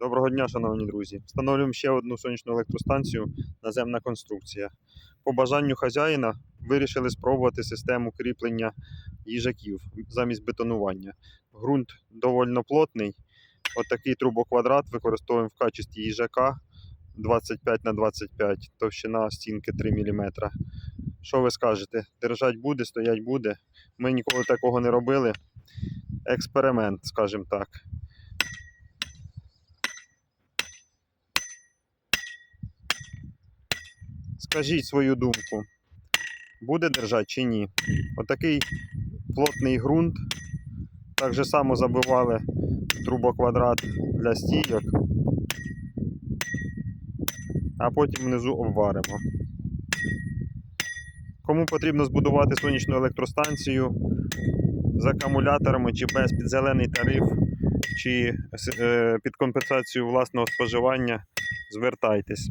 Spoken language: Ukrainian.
Доброго дня, шановні друзі. Встановлюємо ще одну сонячну електростанцію наземна конструкція. По бажанню хазяїна вирішили спробувати систему кріплення їжаків замість бетонування. Ґрунт довольно плотний. Отакий трубоквадрат використовуємо в качестві їжака 25 на 25, товщина стінки 3 мм. Що ви скажете? Держать буде, стоять буде. Ми ніколи такого не робили. Експеримент, скажімо так. Скажіть свою думку, буде держати чи ні? Отакий плотний ґрунт. Так же само забивали трубоквадрат для стійок, а потім внизу обваримо. Кому потрібно збудувати сонячну електростанцію з акумуляторами чи без під зелений тариф, чи е, під компенсацію власного споживання, звертайтесь.